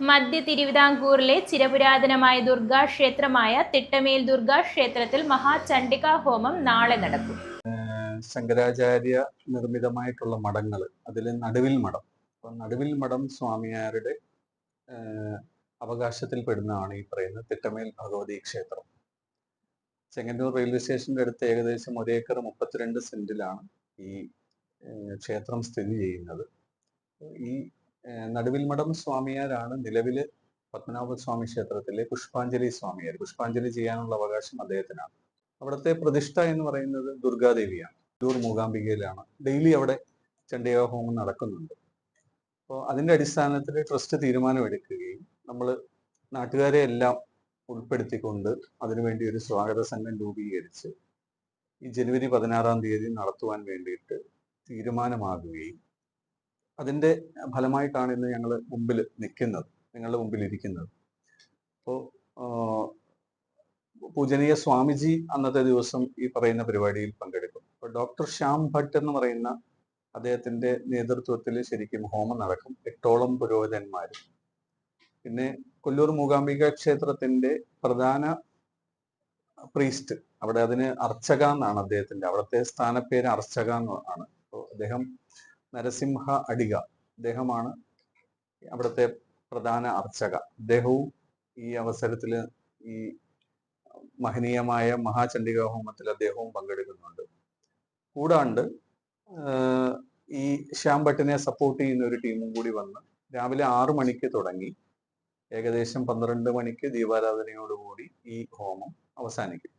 മധ്യ തിരുവിതാംകൂറിലെ ചിരപുരാതനമായ ദുർഗാ ക്ഷേത്രമായ തിട്ടമേൽ ദുർഗാ ക്ഷേത്രത്തിൽ മഹാചണ്ഡികാ ഹോമം നാളെ നടക്കും. ശങ്കരാചാര്യ നിർമ്മിതമായിട്ടുള്ള മഠങ്ങൾ അതിൽ നടുവിൽ മഠം. അപ്പൊ നടുവിൽ മഠം സ്വാമിയാരുടെ അവകാശത്തിൽ പെടുന്നതാണ് ഈ പറയുന്ന തിട്ടമേൽ ഭഗവതി ക്ഷേത്രം. ചെങ്ങന്നൂർ റെയിൽവേ സ്റ്റേഷന്റെ അടുത്ത് ഏകദേശം ഒരു ഏക്കർ മുപ്പത്തിരണ്ട് സെന്റിലാണ് ഈ ക്ഷേത്രം സ്ഥിതി ചെയ്യുന്നത്. ഈ നടുവിൽ മഠം സ്വാമിയാരാണ് നിലവിൽ പത്മനാഭ സ്വാമി ക്ഷേത്രത്തിലെ പുഷ്പാഞ്ജലി സ്വാമിയാർ പുഷ്പാഞ്ജലി ചെയ്യാനുള്ള അവകാശം അദ്ദേഹത്തിനാണ്. അവിടുത്തെ പ്രതിഷ്ഠ എന്ന് പറയുന്നത് ദുർഗാദേവിയാണ്. ദൂർ മൂകാംബികയിലാണ്. ഡെയിലി അവിടെ ചണ്ഡികാ നടക്കുന്നുണ്ട്. അപ്പോൾ അതിന്റെ അടിസ്ഥാനത്തിൽ ട്രസ്റ്റ് തീരുമാനമെടുക്കുകയും നമ്മൾ നാട്ടുകാരെ എല്ലാം ഉൾപ്പെടുത്തിക്കൊണ്ട് അതിനുവേണ്ടി ഒരു സ്വാഗത സംഘം രൂപീകരിച്ച് ഈ ജനുവരി പതിനാറാം തീയതി നടത്തുവാൻ വേണ്ടിയിട്ട് തീരുമാനമാകുകയും അതിന്റെ ഫലമായിട്ടാണ് ഇന്ന് ഞങ്ങൾ മുമ്പിൽ നിൽക്കുന്നത് നിങ്ങളുടെ മുമ്പിൽ ഇരിക്കുന്നത് അപ്പോൾ പൂജനീയ സ്വാമിജി അന്നത്തെ ദിവസം ഈ പറയുന്ന പരിപാടിയിൽ പങ്കെടുക്കും. അപ്പോൾ ഡോക്ടർ ശ്യാം ഭട്ട് എന്ന് പറയുന്ന അദ്ദേഹത്തിന്റെ നേതൃത്വത്തിൽ ശരിക്കും ഹോമം നടക്കും. എട്ടോളം പുരോഹിതന്മാർ പിന്നെ കൊല്ലൂർ മൂകാംബിക ക്ഷേത്രത്തിന്റെ പ്രധാന പ്രീസ്റ്റ് അവിടെ അതിന് അർച്ചക എന്നാണ് അദ്ദേഹത്തിന്റെ അവിടുത്തെ സ്ഥാനപ്പേര് അർച്ചക എന്നാണ് അപ്പോൾ അദ്ദേഹം നരസിംഹ അടിക. അദ്ദേഹമാണ് അവിടുത്തെ പ്രധാന അർച്ചക. അദ്ദേഹവും ഈ അവസരത്തിൽ ഈ മഹനീയമായ മഹാചണ്ഡിക ഹോമത്തിൽ അദ്ദേഹവും പങ്കെടുക്കുന്നുണ്ട്. കൂടാണ്ട് ഈ ശ്യാം ഭട്ടിനെ സപ്പോർട്ട് ചെയ്യുന്ന ഒരു ടീമും കൂടി വന്ന് രാവിലെ ആറു മണിക്ക് തുടങ്ങി. ഏകദേശം പന്ത്രണ്ട് മണിക്ക് ദീപാരാധനയോടുകൂടി ഈ ഹോമം അവസാനിക്കും.